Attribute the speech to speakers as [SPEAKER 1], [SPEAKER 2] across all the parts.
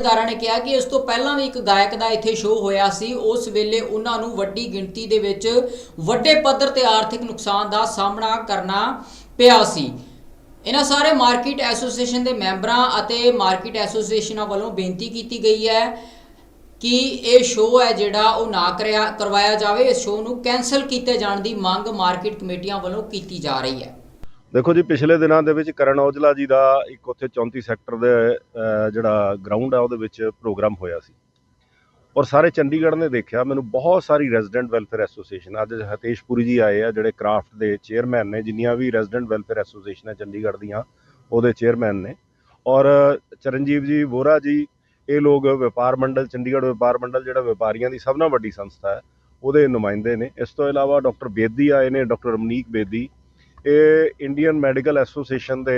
[SPEAKER 1] ਦਾਰਾ ਨੇ ਕਿਹਾ ਕਿ ਇਸ ਤੋਂ ਪਹਿਲਾਂ ਵੀ ਇੱਕ ਗਾਇਕ ਦਾ ਇੱਥੇ ਸ਼ੋਅ ਹੋਇਆ ਸੀ, ਉਸ ਵੇਲੇ ਉਹਨਾਂ ਨੂੰ ਵੱਡੀ ਗਿਣਤੀ ਦੇ ਵਿੱਚ ਵੱਡੇ ਪੱਧਰ ਤੇ ਆਰਥਿਕ ਨੁਕਸਾਨ ਦਾ ਸਾਹਮਣਾ ਕਰਨਾ ਪਿਆ ਸੀ। ਇਹਨਾਂ ਸਾਰੇ ਮਾਰਕੀਟ ਐਸੋਸੀਏਸ਼ਨ ਦੇ ਮੈਂਬਰਾਂ ਅਤੇ ਮਾਰਕੀਟ ਐਸੋਸੀਏਸ਼ਨਾਂ ਵੱਲੋਂ ਬੇਨਤੀ ਕੀਤੀ ਗਈ ਹੈ ਕਿ ਇਹ ਸ਼ੋਅ ਹੈ ਜਿਹੜਾ ਉਹ ਨਾ ਕਰਿਆ, ਕਰਵਾਇਆ ਜਾਵੇ। ਇਸ ਸ਼ੋਅ ਨੂੰ ਕੈਨਸਲ ਕੀਤੇ ਜਾਣ ਦੀ ਮੰਗ ਮਾਰਕੀਟ ਕਮੇਟੀਆਂ ਵੱਲੋਂ ਕੀਤੀ ਜਾ ਰਹੀ ਹੈ।
[SPEAKER 2] ਦੇਖੋ ਜੀ, ਪਿਛਲੇ ਦਿਨਾਂ ਦੇ ਵਿੱਚ ਕਰਨ ਔਜਲਾ ਜੀ ਦਾ ਇੱਕ ਉੱਥੇ 34 ਸੈਕਟਰ ਦੇ ਜਿਹੜਾ ਗਰਾਊਂਡ ਹੈ ਉਹਦੇ ਵਿੱਚ ਪ੍ਰੋਗਰਾਮ ਹੋਇਆ ਸੀ। ਔਰ ਸਾਰੇ ਚੰਡੀਗੜ੍ਹ ਨੇ ਦੇਖਿਆ, ਮੈਨੂੰ ਬਹੁਤ ਸਾਰੀ ਰੈਜ਼ੀਡੈਂਟ ਵੈਲਫੇਅਰ ਐਸੋਸੀਏਸ਼ਨ ਅੱਜ ਹਤੇਸ਼ਪੁਰੀ ਜੀ ਆਏ ਆ, ਜਿਹੜੇ ਕਰਾਫਟ ਦੇ ਚੇਅਰਮੈਨ ਨੇ, ਜਿੰਨੀਆਂ ਵੀ ਰੈਜ਼ੀਡੈਂਟ ਵੈਲਫੇਅਰ ਐਸੋਸੀਏਸ਼ਨ ਹੈ ਚੰਡੀਗੜ੍ਹ ਦੀਆਂ, ਉਹਦੇ ਚੇਅਰਮੈਨ ਨੇ। ਔਰ ਚਰਨਜੀਵ ਜੀ ਵੋਰਾ ਜੀ, ਇਹ ਲੋਕ ਵਪਾਰ ਮੰਡਲ, ਚੰਡੀਗੜ੍ਹ ਵਪਾਰ ਮੰਡਲ, ਜਿਹੜਾ ਵਪਾਰੀਆਂ ਦੀ ਸਭ ਨਾਲੋਂ ਵੱਡੀ ਸੰਸਥਾ ਹੈ, ਉਹਦੇ ਨੁਮਾਇੰਦੇ ਨੇ। ਇਸ ਤੋਂ ਇਲਾਵਾ ਡਾਕਟਰ ਬੇਦੀ ਆਏ ਨੇ ਡਾਕਟਰ ਰਮਨੀਕ ਬੇਦੀ ਇਹ ਇੰਡੀਅਨ ਮੈਡੀਕਲ ਐਸੋਸੀਏਸ਼ਨ ਦੇ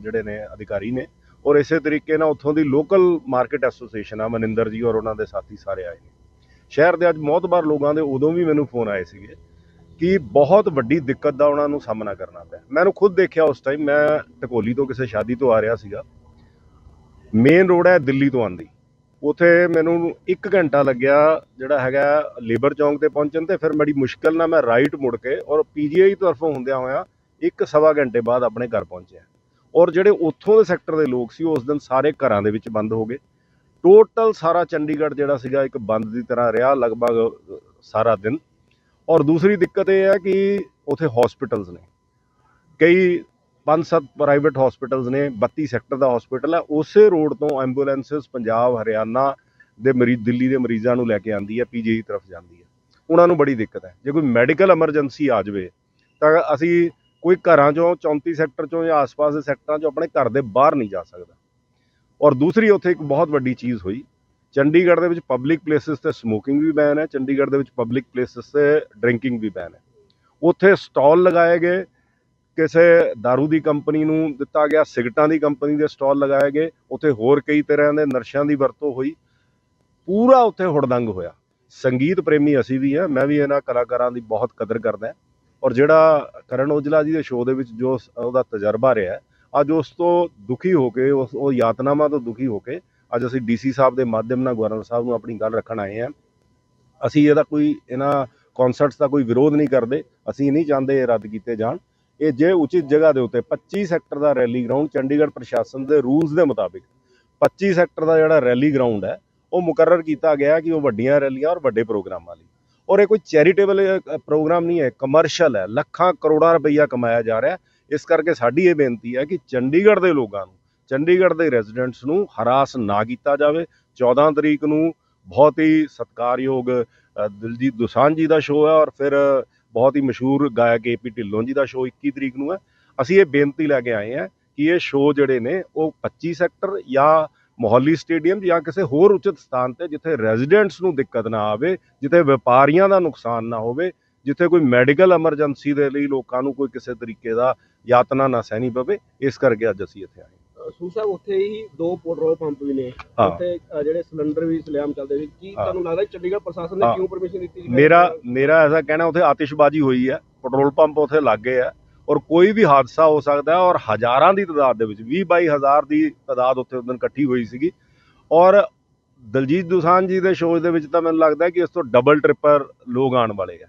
[SPEAKER 2] ਜਿਹੜੇ ਨੇ ਅਧਿਕਾਰੀ ਨੇ। ਔਰ ਇਸੇ ਤਰੀਕੇ ਨਾਲ ਉੱਥੋਂ ਦੀ ਲੋਕਲ ਮਾਰਕੀਟ ਐਸੋਸੀਏਸ਼ਨ ਆ, ਮਨਿੰਦਰ ਜੀ ਔਰ ਉਹਨਾਂ ਦੇ ਸਾਥੀ ਸਾਰੇ ਆਏ ਨੇ। ਸ਼ਹਿਰ ਦੇ ਅੱਜ ਮੌਤਬਾਰ ਲੋਕਾਂ ਦੇ ਉਦੋਂ ਵੀ ਮੈਨੂੰ ਫੋਨ ਆਏ ਸੀਗੇ ਕਿ ਬਹੁਤ ਵੱਡੀ ਦਿੱਕਤ ਦਾ ਉਹਨਾਂ ਨੂੰ ਸਾਹਮਣਾ ਕਰਨਾ ਪਿਆ। ਮੈਨੂੰ ਖੁਦ ਦੇਖਿਆ ਉਸ ਟਾਈਮ ਮੈਂ ਟਕੋਲੀ ਤੋਂ ਕਿਸੇ ਸ਼ਾਦੀ ਤੋਂ ਆ ਰਿਹਾ ਸੀਗਾ। ਮੇਨ ਰੋਡ ਹੈ ਦਿੱਲੀ ਤੋਂ ਆਂਦੀ ਉਥੇ ਮੈਨੂੰ 1 ਘੰਟਾ ਲੱਗਿਆ ਜਿਹੜਾ ਹੈਗਾ ਲੇਬਰ ਚੌਂਕ ਤੇ ਪਹੁੰਚਣ ਤੇ, ਫਿਰ ਬੜੀ ਮੁਸ਼ਕਲ ਨਾਲ ਮੈਂ ਰਾਈਟ ਮੁੜ ਕੇ ਔਰ ਪੀਜੀਆਈ ਤਰਫੋਂ ਹੁੰਦਿਆਂ ਹੋਇਆ ਇੱਕ ਸਵਾ ਘੰਟੇ ਬਾਅਦ ਆਪਣੇ ਘਰ ਪਹੁੰਚਿਆ। ਔਰ ਜਿਹੜੇ ਉੱਥੋਂ ਦੇ ਸੈਕਟਰ ਦੇ ਲੋਕ ਸੀ ਉਸ ਦਿਨ ਸਾਰੇ ਘਰਾਂ ਦੇ ਵਿੱਚ ਬੰਦ ਹੋ ਗਏ। ਟੋਟਲ ਸਾਰਾ ਚੰਡੀਗੜ੍ਹ ਜਿਹੜਾ ਸੀਗਾ ਇੱਕ ਬੰਦ ਦੀ ਤਰ੍ਹਾਂ ਰਿਹਾ ਲਗਭਗ ਸਾਰਾ ਦਿਨ। ਔਰ ਦੂਸਰੀ ਦਿੱਕਤ ਇਹ ਹੈ ਕਿ ਉਥੇ ਹਸਪੀਟਲਸ ਨੇ। ਕਈ ਪੰਜ ਸੱਤ ਪ੍ਰਾਈਵੇਟ ਹਸਪੀਟਲਸ ਨੇ 32 ਸੈਕਟਰ ਦਾ ਹਸਪੀਟਲ ਹੈ, ਉਸੇ ਰੋਡ ਤੋਂ ਐਂਬੂਲੈਂਸਸ ਪੰਜਾਬ, ਹਰਿਆਣਾ ਦੇ ਮਰੀਜ਼ ਦਿੱਲੀ ਦੇ ਮਰੀਜ਼ਾਂ ਨੂੰ ਲੈ ਕੇ ਆਂਦੀ ਹੈ ਪੀਜੀਆਈ ਤਰਫ ਜਾਂਦੀ ਹੈ। ਉਹਨਾਂ ਨੂੰ ਬੜੀ ਦਿੱਕਤ ਹੈ। ਜੇ ਕੋਈ ਮੈਡੀਕਲ ਐਮਰਜੈਂਸੀ ਆ ਜਾਵੇ, ਤਾਂ ਅਸੀਂ ਕੋਈ ਘਰਾਂ ਚੋਂ 34 ਸੈਕਟਰ ਚੋਂ ਜਾਂ ਆਸ-ਪਾਸ ਦੇ ਸੈਕਟਰਾਂ ਚੋਂ ਆਪਣੇ ਘਰ ਦੇ ਬਾਹਰ ਨਹੀਂ ਜਾ ਸਕਦਾ। ਔਰ ਦੂਸਰੀ, ਉੱਥੇ ਇੱਕ ਬਹੁਤ ਵੱਡੀ ਚੀਜ਼ ਹੋਈ। ਚੰਡੀਗੜ੍ਹ ਦੇ ਵਿੱਚ ਪਬਲਿਕ ਪਲੇਸਿਸ ਤੇ ਸਮੋਕਿੰਗ ਵੀ ਬੈਨ ਹੈ, ਚੰਡੀਗੜ੍ਹ ਦੇ ਵਿੱਚ ਪਬਲਿਕ ਪਲੇਸਿਸ ਤੇ ਡਰਿੰਕਿੰਗ ਵੀ ਬੈਨ ਹੈ। ਉੱਥੇ ਸਟਾਲ ਲਗਾਏ ਗਏ ਕਿਸੇ दारू ਦੀ ਕੰਪਨੀ ਨੂੰ ਦਿੱਤਾ ਗਿਆ ਸਿਗਟਾਂ ਦੀ ਕੰਪਨੀ ਦੇ ਸਟਾਲ ਲਗਾਏ ਗਏ, ਉੱਥੇ ਹੋਰ ਕਈ ਤਰ੍ਹਾਂ ਦੇ ਨਰਸ਼ਿਆਂ ਦੀ ਵਰਤੋਂ ਹੋਈ। ਪੂਰਾ ਉੱਥੇ ਹੁੜਦੰਗ ਹੋਇਆ। ਸੰਗੀਤ ਪ੍ਰੇਮੀ ਅਸੀਂ ਵੀ ਹਾਂ, ਮੈਂ ਵੀ ਇਹਨਾਂ ਕਲਾਕਾਰਾਂ ਦੀ ਬਹੁਤ ਕਦਰ ਕਰਦਾ ਔਰ ਜਿਹੜਾ ਕਰਨ ਔਜਲਾ ਜੀ ਦੇ ਸ਼ੋਅ ਦੇ ਵਿੱਚ ਜੋ ਉਹਦਾ ਤਜਰਬਾ ਰਿਹਾ ਅੱਜ ਉਸ ਤੋਂ ਦੁਖੀ ਹੋ ਕੇ, ਉਸ, ਉਹ ਯਾਤਨਾਵਾਂ ਤੋਂ ਦੁਖੀ ਹੋ ਕੇ, ਅੱਜ ਅਸੀਂ ਡੀਸੀ ਸਾਹਿਬ ਦੇ ਮਾਧਿਅਮ ਨਾਲ ਗਵਰਨਰ ਸਾਹਿਬ ਨੂੰ ਆਪਣੀ ਗੱਲ ਰੱਖਣ ਆਏ ਹਾਂ। ਅਸੀਂ ਇਹਦਾ ਕੋਈ, ਇਹਨਾਂ ਕਨਸਰਟਸ ਦਾ ਕੋਈ ਵਿਰੋਧ ਨਹੀਂ ਕਰਦੇ, ਅਸੀਂ ਨਹੀਂ ਚਾਹੁੰਦੇ ਇਹ ਰੱਦ ਕੀਤੇ ਜਾਣ। ਇਹ ਜੇ ਉਚਿਤ ਜਗ੍ਹਾ ਦੇ ਉੱਤੇ 25 ਸੈਕਟਰ ਦਾ ਰੈਲੀ ਗਰਾਊਂਡ ਚੰਡੀਗੜ੍ਹ ਪ੍ਰਸ਼ਾਸਨ ਦੇ ਰੂਲਸ ਦੇ ਮੁਤਾਬਿਕ 25 ਸੈਕਟਰ ਦਾ ਜਿਹੜਾ ਰੈਲੀ ਗਰਾਊਂਡ ਹੈ, ਉਹ ਮੁਕਰਰ ਕੀਤਾ ਗਿਆ ਕਿ ਉਹ ਵੱਡੀਆਂ ਰੈਲੀਆਂ ਔਰ ਵੱਡੇ ਪ੍ਰੋਗਰਾਮਾਂ ਲਈ। ਔਰ ਇਹ ਕੋਈ ਚੈਰੀਟੇਬਲ ਪ੍ਰੋਗਰਾਮ ਨਹੀਂ ਹੈ ਕਮਰਸ਼ੀਅਲ ਹੈ। ਲੱਖਾਂ ਕਰੋੜਾਂ ਰੁਪਈਆ ਕਮਾਇਆ ਜਾ ਰਿਹਾ ਇਸ ਕਰਕੇ ਸਾਡੀ ਇਹ ਬੇਨਤੀ ਹੈ ਕਿ ਚੰਡੀਗੜ੍ਹ ਦੇ ਲੋਕਾਂ ਨੂੰ, ਚੰਡੀਗੜ੍ਹ ਦੇ ਰੈਜ਼ੀਡੈਂਟਸ ਨੂੰ ਹਰਾਸ ਨਾ ਕੀਤਾ ਜਾਵੇ। 14 ਤਰੀਕ ਨੂੰ ਬਹੁਤ ਹੀ ਸਤਿਕਾਰਯੋਗ ਦਿਲਜੀਤ ਦੁਸਾਂਝ ਜੀ ਦਾ ਸ਼ੋਅ ਹੈ ਔਰ ਫਿਰ ਬਹੁਤ ਹੀ ਮਸ਼ਹੂਰ ਗਾਇਕ ਏਪੀ ਢਿੱਲੋਂ ਜੀ ਦਾ ਸ਼ੋਅ 21 ਤਰੀਕ ਨੂੰ ਹੈ। ਅਸੀਂ ਇਹ ਬੇਨਤੀ ਲੈ ਕੇ ਆਏ ਹਾਂ ਕਿ ਇਹ ਸ਼ੋਅ ਜਿਹੜੇ ਨੇ, ਉਹ 25 ਸੈਕਟਰ ਜਾਂ ਮੋਹਾਲੀ ਸਟੇਡੀਅਮ ਜਾਂ ਕਿਸੇ ਹੋਰ ਉਚਿਤ ਸਥਾਨ ਤੇ ਜਿੱਥੇ ਰੈਜ਼ੀਡੈਂਟਸ ਨੂੰ ਦਿੱਕਤ ਨਾ ਆਵੇ, ਜਿੱਥੇ ਵਪਾਰੀਆਂ ਦਾ ਨੁਕਸਾਨ ਨਾ ਹੋਵੇ, ਜਿੱਥੇ ਕੋਈ ਮੈਡੀਕਲ ਐਮਰਜੈਂਸੀ ਦੇ ਲਈ ਲੋਕਾਂ ਨੂੰ ਕੋਈ ਕਿਸੇ ਤਰੀਕੇ ਦਾ ਯਾਤਨਾ ਨਾ ਸਹਿਣੀ ਪਵੇ, ਇਸ ਕਰਕੇ ਅੱਜ ਅਸੀਂ ਇੱਥੇ ਆਏ
[SPEAKER 3] ਸੂ ਸਾਹਿਬ ਉੱਥੇ ਹੀ ਦੋ ਪੈਟਰੋਲ ਪੰਪ ਵੀ ਨੇ।
[SPEAKER 2] ਹਾਂ।
[SPEAKER 3] ਉੱਥੇ ਅ, ਜਿਹੜੇ ਸਿਲੰਡਰ ਵੀ ਸਲਿਆਮ ਚੱਲਦੇ ਸੀ। ਕੀ
[SPEAKER 2] ਹਾਂ।
[SPEAKER 3] ਤੁਹਾਨੂੰ ਲੱਗਦਾ ਚੰਡੀਗੜ੍ਹ ਪ੍ਰਸ਼ਾਸਨ ਨੇ
[SPEAKER 2] ਹਾਂ।
[SPEAKER 3] ਕਿਉਂ ਪਰਮਿਸ਼ਨ ਦਿੱਤੀ ਸੀ?
[SPEAKER 2] ਮੇਰਾ ਮੇਰਾ ਐਸਾ ਕਹਿਣਾ ਉੱਥੇ ਆਤਿਸ਼ਬਾਜ਼ੀ ਹੋਈ ਹੈ। ਪੈਟਰੋਲ ਪੰਪ ਉੱਥੇ ਲੱਗੇ ਹੈ ਔਰ ਕੋਈ ਵੀ ਹਾਦਸਾ ਹੋ ਸਕਦਾ ਹੈ ਔਰ ਹਜ਼ਾਰਾਂ ਦੀ ਤਾਦਾਦ ਦੇ ਵਿੱਚ 20 22 ਹਜ਼ਾਰ ਦੀ ਤਾਦਾਦ ਉੱਥੇ ਉਸ ਦਿਨ ਇਕੱਠੀ ਹੋਈ ਸੀਗੀ। ਔਰ ਦਲਜੀਤ ਦੋਸਾਂਝ ਜੀ ਦੇ ਸ਼ੋਅ ਦੇ ਵਿੱਚ ਤਾਂ ਮੈਨੂੰ ਲੱਗਦਾ ਹੈ ਕਿ ਇਸ ਤੋਂ ਡਬਲ ਟ੍ਰਿਪਲ ਲੋਕ ਆਉਣ ਵਾਲੇ ਆ।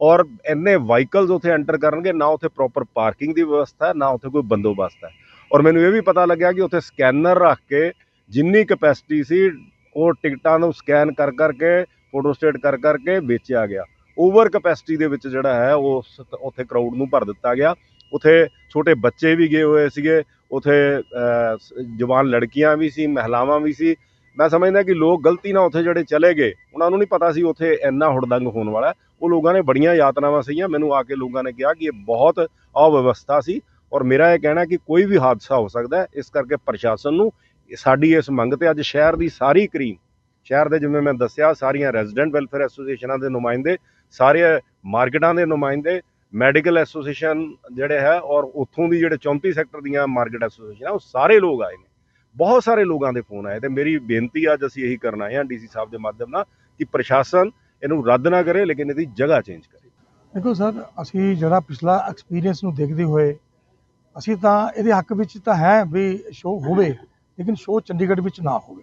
[SPEAKER 2] ਔਰ ਇੰਨੇ ਵਾਹੀਕਲਸ ਉੱਥੇ ਐਂਟਰ ਕਰਨਗੇ ਨਾ ਉੱਥੇ ਪ੍ਰੋਪਰ ਪਾਰਕਿੰਗ ਦੀ ਵਿਵਸਥਾ ਹੈ ਨਾ ਉੱਥੇ ਕੋਈ ਬੰਦੋਬਸਤ ਹੈ। ਔਰ ਮੈਨੂੰ ਇਹ ਵੀ ਪਤਾ ਲੱਗਿਆ ਕਿ ਉੱਥੇ ਸਕੈਨਰ ਰੱਖ ਕੇ ਜਿੰਨੀ ਕਪੈਸਿਟੀ ਸੀ, ਉਹ ਟਿਕਟਾਂ ਨੂੰ ਸਕੈਨ ਕਰ ਕਰਕੇ, ਫੋਟੋ ਸਟੇਟ ਕਰ ਕਰਕੇ ਵੇਚਿਆ ਗਿਆ। ਓਵਰ ਕਪੈਸਿਟੀ ਦੇ ਵਿੱਚ ਜਿਹੜਾ ਹੈ, ਉਹ ਉੱਥੇ ਕਰਾਊਡ ਨੂੰ ਭਰ ਦਿੱਤਾ ਗਿਆ। ਉੱਥੇ ਛੋਟੇ ਬੱਚੇ ਵੀ ਗਏ ਹੋਏ ਸੀਗੇ। ਉੱਥੇ ਜਵਾਨ ਲੜਕੀਆਂ ਵੀ ਸੀ, ਮਹਿਲਾਵਾਂ ਵੀ ਸੀ। ਮੈਂ ਸਮਝਦਾ ਕਿ ਲੋਕ ਗਲਤੀ ਨਾਲ ਉੱਥੇ ਜਿਹੜੇ ਚਲੇ ਗਏ, ਉਹਨਾਂ ਨੂੰ ਨਹੀਂ ਪਤਾ ਸੀ ਉੱਥੇ ਇੰਨਾ ਹੁੜਦੰਗ ਹੋਣ ਵਾਲਾ ਉਹ ਲੋਕਾਂ ਨੇ ਬੜੀਆਂ ਯਾਤਨਾਵਾਂ ਸੀਗੀਆਂ ਮੈਨੂੰ ਆ ਕੇ ਲੋਕਾਂ ਨੇ ਕਿਹਾ ਕਿ ਇਹ ਬਹੁਤ ਅਵਿਵਸਥਾ ਸੀ। ਔਰ ਮੇਰਾ ਇਹ ਕਹਿਣਾ ਕਿ ਕੋਈ ਵੀ ਹਾਦਸਾ ਹੋ ਸਕਦਾ ਇਸ ਕਰਕੇ ਪ੍ਰਸ਼ਾਸਨ ਨੂੰ ਸਾਡੀ ਇਸ ਮੰਗ ਤੇ ਅੱਜ ਸ਼ਹਿਰ ਦੀ ਸਾਰੀ ਕਰੀਮ, ਸ਼ਹਿਰ ਦੇ ਜਿਵੇਂ ਮੈਂ ਦੱਸਿਆ, ਸਾਰੀਆਂ ਰੈਜ਼ੀਡੈਂਟ ਵੈਲਫੇਅਰ ਐਸੋਸੀਏਸ਼ਨਾਂ ਦੇ ਨੁਮਾਇੰਦੇ, ਸਾਰੇ ਮਾਰਕੀਟਾਂ ਦੇ ਨੁਮਾਇੰਦੇ ਮੈਡੀਕਲ ਐਸੋਸੀਏਸ਼ਨ ਜਿਹੜੇ ਹੈ ਔਰ ਉੱਥੋਂ ਦੀ ਜਿਹੜੇ 34 ਸੈਕਟਰ ਦੀਆਂ ਮਾਰਕੀਟ ਐਸੋਸੀਏਸ਼ਨ ਉਹ ਸਾਰੇ ਲੋਕ ਆਏ ਨੇ। ਬਹੁਤ ਸਾਰੇ ਲੋਕਾਂ ਦੇ ਫੋਨ ਆਏ ਤੇ ਮੇਰੀ ਬੇਨਤੀ ਅੱਜ ਅਸੀਂ ਇਹੀ ਕਰਨ ਕਰਨਾ ਹੈ ਡੀਸੀ ਸਾਹਿਬ ਦੇ ਮਾਧਿਅਮ ਨਾਲ ਕਿ ਪ੍ਰਸ਼ਾਸਨ ਇਹਨੂੰ ਰੱਦ ਨਾ ਕਰੇ, ਲੇਕਿਨ ਇਹਦੀ ਜਗ੍ਹਾ ਚੇਂਜ ਕਰੇ।
[SPEAKER 4] ਦੇਖੋ ਸਰ, ਅਸੀਂ ਜਿਹੜਾ ਪਿਛਲਾ ਐਕਸਪੀਰੀਅੰਸ ਨੂੰ ਦੇਖਦੇ ਹੋਏ ਅਸੀਂ ਤਾਂ ਇਹਦੇ ਹੱਕ ਵਿੱਚ ਤਾਂ ਹੈ ਵੀ ਸ਼ੋਅ ਹੋਵੇ, ਲੇਕਿਨ ਸ਼ੋਅ ਚੰਡੀਗੜ੍ਹ ਵਿੱਚ ਨਾ ਹੋਵੇ।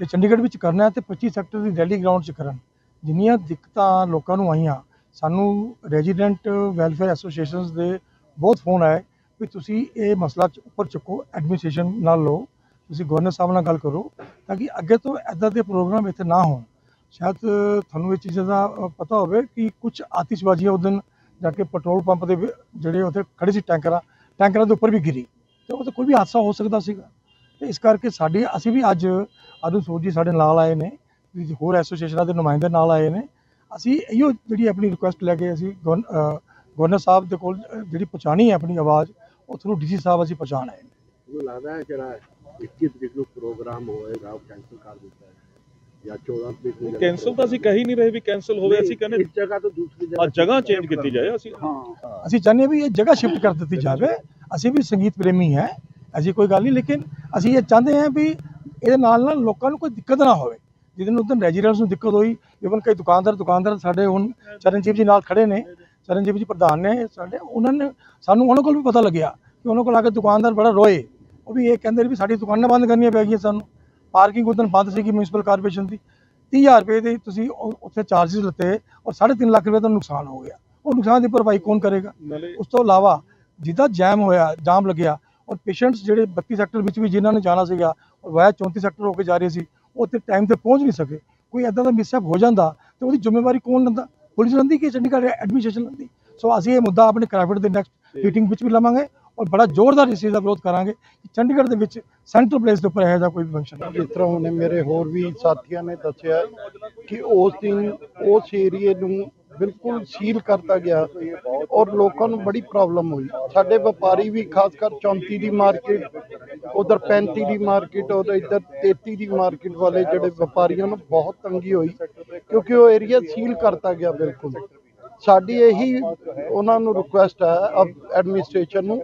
[SPEAKER 4] ਜੇ ਚੰਡੀਗੜ੍ਹ ਵਿੱਚ ਕਰਨਾ ਹੈ ਤੇ 25 ਸੈਕਟਰ ਦੀ ਰੈਲੀ ਗਰਾਊਂਡ 'ਚ ਕਰਨ। ਜਿੰਨੀਆਂ ਦਿੱਕਤਾਂ ਲੋਕਾਂ ਨੂੰ ਆਈਆਂ, ਸਾਨੂੰ ਰੈਜ਼ੀਡੈਂਟ ਵੈਲਫੇਅਰ ਐਸੋਸੀਏਸ਼ਨਸ ਦੇ ਬਹੁਤ ਫੋਨ ਆਏ ਵੀ ਤੁਸੀਂ ਇਹ ਮਸਲਾ ਚ- ਉੱਪਰ ਚੁੱਕੋ ਐਡਮਿਨਿਸਟ੍ਰੇਸ਼ਨ ਨਾਲ ਲਓ। ਤੁਸੀਂ ਗਵਰਨਰ ਸਾਹਿਬ ਨਾਲ ਗੱਲ ਕਰੋ ਤਾਂ ਕਿ ਅੱਗੇ ਤੋਂ ਐਦਾਂ ਦੇ ਪ੍ਰੋਗਰਾਮ ਇੱਥੇ ਨਾ ਹੋਣ। ਸ਼ਾਇਦ ਤੁਹਾਨੂੰ ਇਹ ਚੀਜ਼ਾਂ ਦਾ ਪਤਾ ਹੋਵੇ ਕਿ ਕੁਝ ਆਤਿਸ਼ਬਾਜ਼ੀਆਂ ਉਸ ਦਿਨ, ਜਾ ਕੇ ਪੈਟਰੋਲ ਪੰਪ ਦੇ ਜਿਹੜੇ ਉੱਥੇ ਖੜੇ ਸੀ ਟੈਂਕਰਾਂ ਟੈਂਕਰਾਂ ਦੇ ਉੱਪਰ ਵੀ ਗਿਰੀ ਤੇ ਉਹ ਤਾਂ ਕੋਈ ਵੀ ਹਾਦਸਾ ਹੋ ਸਕਦਾ ਸੀਗਾ। ਤੇ ਇਸ ਕਰਕੇ ਸਾਡੇ ਅਸੀਂ ਵੀ ਅੱਜ ਅਰੁਣ ਸੂਦ ਜੀ ਸਾਡੇ ਨਾਲ ਆਏ ਨੇ ਹੋਰ ਐਸੋਸੀਏਸ਼ਨਾਂ ਦੇ ਨੁਮਾਇੰਦੇ ਨਾਲ ਆਏ ਨੇ। ਅਸੀਂ ਇਹੋ ਜਿਹੜੀ ਆਪਣੀ ਰਿਕੁਐਸਟ ਲੈ ਕੇ ਅਸੀਂ ਗਵਰਨ- ਗਵਰਨਰ ਸਾਹਿਬ ਦੇ ਕੋਲ ਜਿਹੜੀ ਪਹੁੰਚਾਣੀ ਹੈ ਆਪਣੀ ਆਵਾਜ਼, ਉਹ ਥਰੂ ਡੀਸੀ ਸਾਹਿਬ ਅਸੀਂ ਪਹੁੰਚਾਉਣ ਆਏ ਨੇ।
[SPEAKER 5] ਮੈਨੂੰ ਲੱਗਦਾ ਹੈ ਜਿਹੜਾ 21 ਤਰੀਕ ਨੂੰ ਪ੍ਰੋਗਰਾਮ ਹੋਏਗਾ, ਉਹ ਕੈਂਸਲ ਕਰ ਦਿੱਤਾ ਹੈ ਜਾਂ 14 ਤਰੀਕ ਨੂੰ
[SPEAKER 6] ਕੈਂਸਲ ਤਾਂ ਅਸੀਂ ਕਹਿ ਹੀ ਨਹੀਂ ਰਹੇ ਵੀ ਕੈਂਸਲ ਹੋਵੇ ਅਸੀਂ ਕਹਿੰਦੇ
[SPEAKER 5] ਇੱਕ ਜਗ੍ਹਾ ਤੋਂ ਦੂਸਰੀ
[SPEAKER 6] ਆ ਜਗ੍ਹਾ ਚੇਂਜ ਕੀਤੀ ਜਾਏ ਅਸੀਂ
[SPEAKER 4] ਅਸੀਂ ਚਾਹੁੰਦੇ ਹਾਂ ਵੀ ਇਹ ਜਗ੍ਹਾ ਸ਼ਿਫਟ ਕਰ ਦਿੱਤੀ ਜਾਵੇ। ਅਸੀਂ ਵੀ ਸੰਗੀਤ ਪ੍ਰੇਮੀ ਹੈ। ਐਸੀ ਕੋਈ ਗੱਲ ਨਹੀਂ ਲੇਕਿਨ ਅਸੀਂ ਇਹ ਚਾਹੁੰਦੇ ਹਾਂ ਵੀ ਇਹਦੇ ਨਾਲ ਨਾਲ ਲੋਕਾਂ ਨੂੰ ਕੋਈ ਦਿੱਕਤ ਨਾ ਹੋਵੇ। ਜਿਹਦੇ ਨੂੰ ਉਦੋਂ ਰੈਜ਼ੀਡੈਂਟਸ ਨੂੰ ਦਿੱਕਤ ਹੋਈ। ਇਵਨ ਕਈ ਦੁਕਾਨਦਾਰ ਦੁਕਾਨਦਾਰ ਸਾਡੇ ਹੁਣ ਚਰਨਜੀਤ ਜੀ ਨਾਲ ਖੜੇ ਨੇ। ਚਰਨਜੀਤ ਜੀ ਪ੍ਰਧਾਨ ਨੇ ਸਾਡੇ। ਉਹਨਾਂ ਨੇ ਸਾਨੂੰ ਉਹਨਾਂ ਕੋਲ ਵੀ ਪਤਾ ਲੱਗਿਆ ਕਿ ਉਹਨਾਂ ਕੋਲ ਆ ਕੇ ਦੁਕਾਨਦਾਰ ਬੜਾ ਰੋਏ। ਉਹ ਵੀ ਇਹ ਕਹਿੰਦੇ ਵੀ ਸਾਡੀ ਦੁਕਾਨਾਂ ਬੰਦ ਕਰਨੀਆਂ ਪੈ ਗਈਆਂ ਸਾਨੂੰ। ਪਾਰਕਿੰਗ ਉਦੋਂ ਬੰਦ ਸੀਗੀ ਮਿਊਨਿਸਪਲ ਕਾਰਪੋਰੇਸ਼ਨ ਦੀ। 30000 ਰੁਪਏ ਦੇ ਤੁਸੀਂ ਉੱਥੇ ਚਾਰजेस ਲੱਤੇ ਔਰ 3.5 ਲੱਖ ਰੁਪਏ ਦਾ ਨੁਕਸਾਨ ਹੋ ਗਿਆ। ਉਹ ਨੁਕਸਾਨ ਦੀ ਭਰਪਾਈ ਕੌਣ ਕਰੇਗਾ? ਉਸ ਤੋਂ ਇਲਾਵਾ ਜਿੱਦਾਂ ਜੈਮ ਹੋਇਆ ਜਾਮ ਲੱਗਿਆ ਔਰ ਪੇਸ਼ੈਂਟਸ ਜਿਹੜੇ 32 ਸੈਕਟਰ ਵਿੱਚ ਵੀ ਜਿਨ੍ਹਾਂ ਨੇ ਜਾਣਾ ਸੀਗਾ ਔਰ ਵਾਇਆ 34 ਸੈਕਟਰ ਹੋ ਕੇ ਜਾ ਰਹੇ ਸੀ ਤੇ ਟਾਈਮ ਤੇ ਪਹੁੰਚ ਨਹੀਂ ਸਕੇ। ਕੋਈ ਐਦਾਂ ਦਾ ਮਿਸਹੈਪ ਹੋ ਜਾਂਦਾ ਤੇ ਉਹਦੀ ਜ਼ਿੰਮੇਵਾਰੀ ਕੌਣ ਲੈਂਦਾ? ਪੁਲਿਸ ਲੈਂਦੀ ਕਿ ਚੰਡੀਗੜ੍ਹ ਐਡਮਿਨਿਸਟ੍ਰੇਸ਼ਨ ਲੈਂਦੀ? ਸੋ ਅਸੀਂ ਇਹ ਮੁੱਦਾ ਆਪਣੇ ਪ੍ਰਾਈਵੇਟ ਦੇ ਨੈਕਸਟ ਮੀਟਿੰਗ ਵਿੱਚ ਵੀ ਲਵਾਂਗੇ ਔਰ ਬੜਾ ਜ਼ੋਰਦਾਰ ਇਸ ਚੀਜ਼ ਦਾ ਵਿਰੋਧ ਕਰਾਂਗੇ ਕਿ ਚੰਡੀਗੜ੍ਹ ਦੇ ਵਿੱਚ ਸੈਂਟਰਲ ਪਲੇਸ ਦੇ ਉੱਪਰ ਇਹੋ ਜਿਹਾ ਕੋਈ ਫੰਕਸ਼ਨ
[SPEAKER 7] ਜਿਸ ਤਰ੍ਹਾਂ ਉਹਨੇ ਮੇਰੇ ਹੋਰ ਵੀ ਸਾਥੀਆਂ ਨੇ ਦੱਸਿਆ ਕਿ ਉਸ ਦਿਨ ਉਸ ਏਰੀਏ ਨੂੰ ਬਿਲਕੁਲ ਸੀਲ ਕਰਤਾ ਗਿਆ ਔਰ ਲੋਕਾਂ ਨੂੰ ਬੜੀ ਪ੍ਰੋਬਲਮ ਹੋਈ। ਸਾਡੇ ਵਪਾਰੀ ਵੀ ਖਾਸ ਕਰ 34 ਦੀ ਮਾਰਕੀਟ, ਉਧਰ 35 ਦੀ ਮਾਰਕੀਟ ਔਰ ਇੱਧਰ 33 ਦੀ ਮਾਰਕੀਟ ਵਾਲੇ ਜਿਹੜੇ ਵਪਾਰੀਆਂ ਨੂੰ ਬਹੁਤ ਤੰਗੀ ਹੋਈ ਕਿਉਂਕਿ ਉਹ ਏਰੀਆ ਸੀਲ ਕਰਤਾ ਗਿਆ ਬਿਲਕੁਲ। ਸਾਡੀ ਇਹੀ ਉਹਨਾਂ ਨੂੰ ਰਿਕੁਐਸਟ ਹੈ ਐਡਮਿਨਿਸਟ੍ਰੇਸ਼ਨ ਨੂੰ।